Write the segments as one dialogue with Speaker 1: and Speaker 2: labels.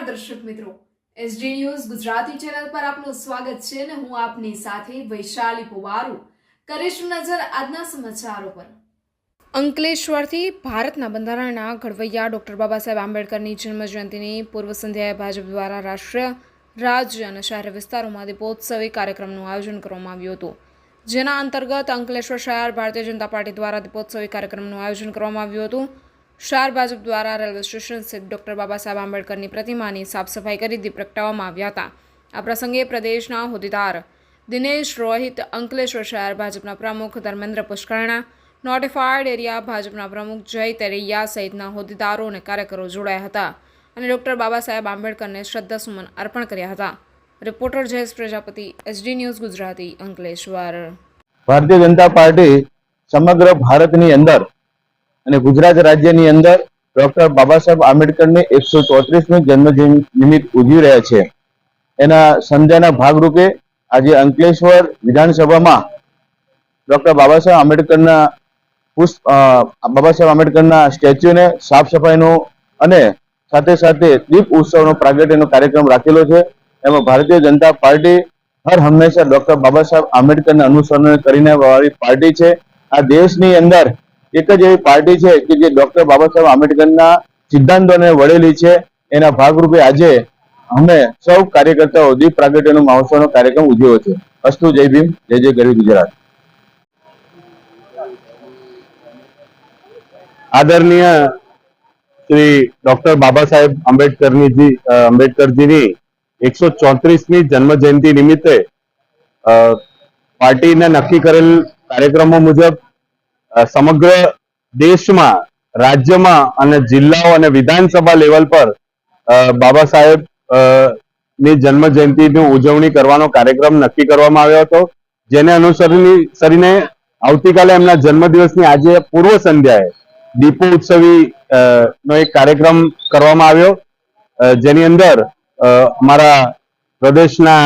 Speaker 1: નમસ્કાર દર્શક મિત્રો એસડી ન્યૂઝ ગુજરાતી ચેનલ પર આપનું સ્વાગત છે અને હું આપની સાથે વૈશાલી પુવારુ. કરીશું નજર આજના સમાચારો પર. અંકલેશ્વરથી ભારતના બંધારણના ઘડવૈયા ડોક્ટર બાબા સાહેબ આંબેડકરની જન્મજયંતિની પૂર્વ સંધ્યાએ ભાજપ દ્વારા રાષ્ટ્રીય, રાજ્ય અને શહેર વિસ્તારોમાં દીપોત્સવી કાર્યક્રમનું આયોજન કરવામાં આવ્યું હતું. જેના અંતર્ગત અંકલેશ્વર શહેર, ભારતીય જનતા પાર્ટી દ્વારા દીપોત્સવી કાર્યક્રમનું આયોજન કરવામાં આવ્યું હતું. શહેર ભાજપ દ્વારા રેલવે સ્ટેશન સ્થિત ડોક્ટર બાબા આંબેડકરની પ્રતિમાની સાફસફાઈ કરી દીપ પ્રગટાવવામાં આવ્યા હતા. આ પ્રસંગે પ્રદેશના હોદ્દેદાર દિનેશ રોહિત, અંકલેશ્વર શહેર ભાજપના પ્રમુખ ધર્મેન્દ્ર પુષ્કરણા નોટિફાઈડ એરિયા ભાજપના પ્રમુખ જય તેરૈયા સહિતના હોદ્દેદારો અને કાર્યકરો જોડાયા હતા અને ડોક્ટર બાબા સાહેબ આંબેડકરને શ્રદ્ધાસુમન અર્પણ કર્યા હતા. Reporter Jayesh Prajapati, SD news Gujarati, Ankleshwar.
Speaker 2: Bharatiya Janata party સમગ્ર ભારતની અંદર અને ગુજરાત રાજ્યની અંદર ડોક્ટર બાબા સાહેબ આંબેડકરની એકસો ચોત્રીસમી જન્મ નિમિત્ત ઉજવી રહ્યા છે. એના સંધ્યાના ભાગરૂપે આજે અંકલેશ્વર વિધાનસભામાં ડોક્ટર બાબા સાહેબ આંબેડકરના પુષ્પ બાબા સાહેબ આંબેડકરના સ્ટેચ્યુને સાફ સફાઈનો અને સાથે સાથે દીપ ઉત્સવનો પ્રાગટ્યનો કાર્યક્રમ રાખેલો છે. એમાં ભારતીય જનતા પાર્ટી હર હંમેશા ડોક્ટર બાબા સાહેબ આંબેડકરને અનુસરણ કરીને વાળી પાર્ટી છે. આ દેશની અંદર એક જ એવી પાર્ટી છે કે જે ડોક્ટર બાબા સાહેબ આંબેડકરના સિદ્ધાંતોને વળેલી છે. એના ભાગરૂપે આજે અમે સૌ કાર્યકર્તાઓ દીપ પ્રાગટ્યનો મહોત્સવનો કાર્યક્રમ ઉજવ્યો છે. અસ્તુ, જય ભીમ, જય જય ગરીબ ગુજરાત.
Speaker 3: આદરણીય શ્રી ડોક્ટર બાબા સાહેબ આંબેડકરની આંબેડકરજીની એકસો ચોત્રીસમી જન્મ જયંતિ નિમિત્તે પાર્ટીને નક્કી કરેલ કાર્યક્રમો મુજબ સમગ્ર દેશમાં, રાજ્યમાં અને જિલ્લાઓ અને વિધાનસભા લેવલ પર બાબા સાહેબની જન્મ જયંતિની ઉજવણી કરવાનો કાર્યક્રમ નક્કી કરવામાં આવ્યો હતો. જેને અનુસરીને, સરીને આવતીકાલે એમના જન્મદિવસની આજે પૂર્વ સંધ્યાએ દીપો ઉત્સવી નો એક કાર્યક્રમ કરવામાં આવ્યો. જેની અંદર અમારા પ્રદેશના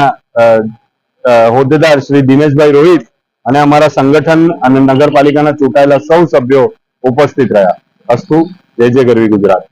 Speaker 3: હોદ્દેદાર શ્રી દિનેશભાઈ રોહિત અને અમારા સંગઠન અને નગરપાલિકાના ચૂંટાયેલા સૌ સભ્યો ઉપસ્થિત રહ્યા. અસ્તુ, જય જય ગરવી ગુજરાત.